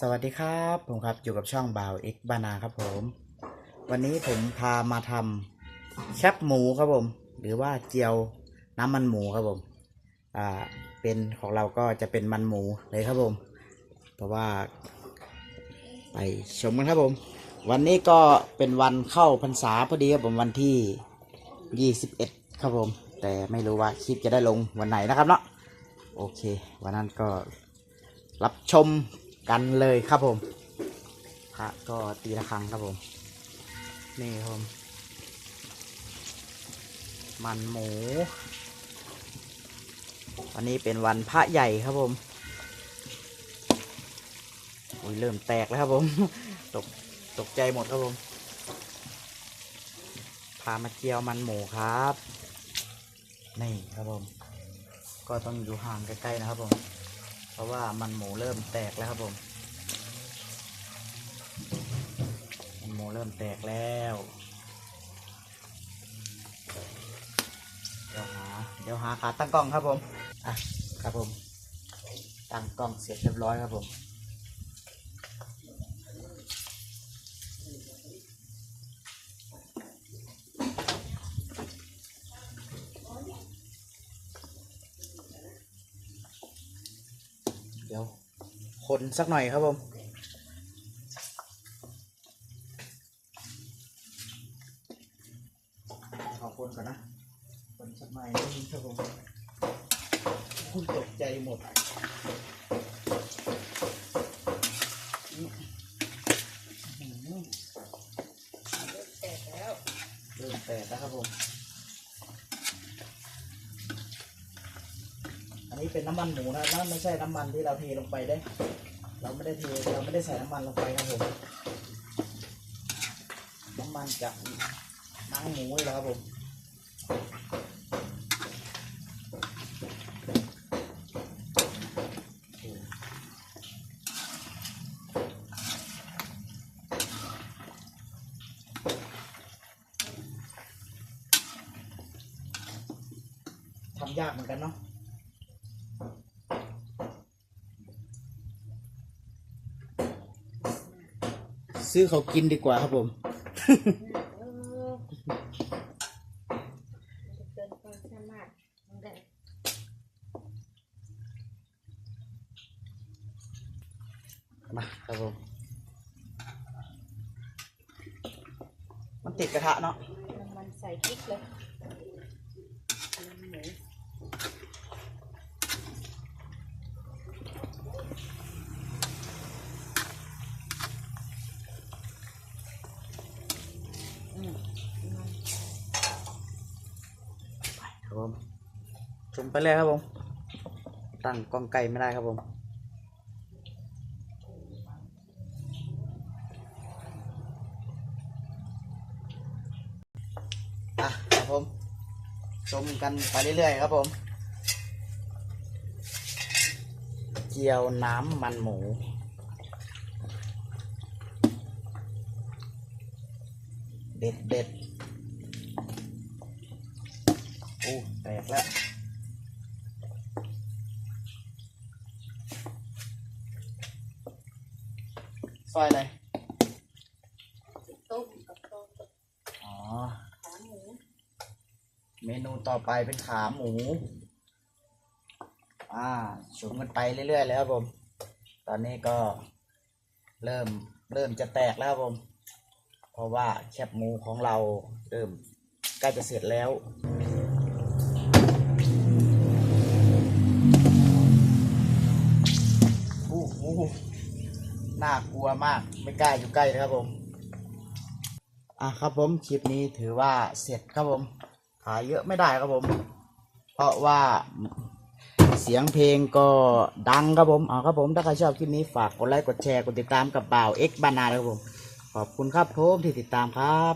สวัสดีครับผมครับอยู่กับช่องบ่าวเอ็กบานาครับผม วันนี้ผมพามาทำแคบหมูครับผม หรือว่าเจียวน้ำมันหมูครับผมอ่าเป็นของเราก็จะเป็นมันหมูเลยครับผม เพราะว่า ไปชมกันครับผม วันนี้ก็เป็นวันเข้าพรรษาพอดีครับผมวันที่ 21 ครับผม แต่ไม่รู้ว่าคลิปจะได้ลงวันไหนนะครับเนาะโอเค วันนั้นก็รับชม กันเลยครับผม พระก็ตีละครังครับผม นี่ครับผมมันหมู วันนี้เป็นวันพระใหญ่ครับผมอุ้ยเริ่มแตกแล้วครับผม ตกตกใจหมดครับผม พามาเจียวมันหมูครับ นี่ครับผม ก็ต้องอยู่ห่างใกล้ๆนะครับผม เพราะว่ามันหมูเริ่มแตกแล้วครับผม มันหมูเริ่มแตกแล้วเดี๋ยวหาเดี๋ยวหาขาตั้งกล้องครับผมอะครับผม ตั้งกล้องเสร็จเรียบร้อยครับผม ดี๋ยวคนสักหน่อยครับผมขอคนก่อนนะคนสักหน่อยนี่ครับผมคุณตกใจหมดอื้อหือเริ่มแตกแล้วเริ่มแตกแล้วครับผม นี้เป็นน้ำมันหมูนะนั่นไม่ใช่น้ำมันที่เราเทลงไปได้ เราไม่ได้เทเราไม่ได้ใส่น้ำมันลงไปครับผมน้ำมันจากนังหมูเลยครับผมทำยากเหมือนกันเนาะ ซื้อเขากินดีกว่าครับผมเออมันจะเกินความสามารถของเด็กมาครับผม มันติดกระทะเนาะน้ำมันใส่พริกเลยน้ำหมู อืมมัน ครับผม ชมไปเลยครับผม ตั้งกล้องไกลไม่ได้ครับผม อะครับผมชมกันไปเรื่อยๆครับผม เจียวน้ำมันหมูเด็ดเด็ดโอ้แตกแล้ว ซอยอะไรต้มกับต้มอ๋อ ขาหมูเมนูต่อไปเป็นขาหมู อ่าชุมกันไปเรื่อยๆแล้วครับผม ตอนนี้ก็เริ่มเริ่มจะแตกแล้วครับผม เพราะว่าแคบหมูของเราเริ่มใกล้จะเสร็จแล้วากลัวมาก ไม่กล้าอยู่ใกล้นะครับผม อะครับผมคลิปนี้ถือว่าเสร็จครับผม ถ่ายเยอะไม่ได้ครับผม เพราะว่าเสียงเพลงก็ดังครับผมอ่าครับผมถ้าใครชอบคลิปนี้ฝากกดไลค์กดแชร์กดติดตามกับบ่าวเอ็กบานาครับผม ขอบคุณครับผมที่ติดตามครับ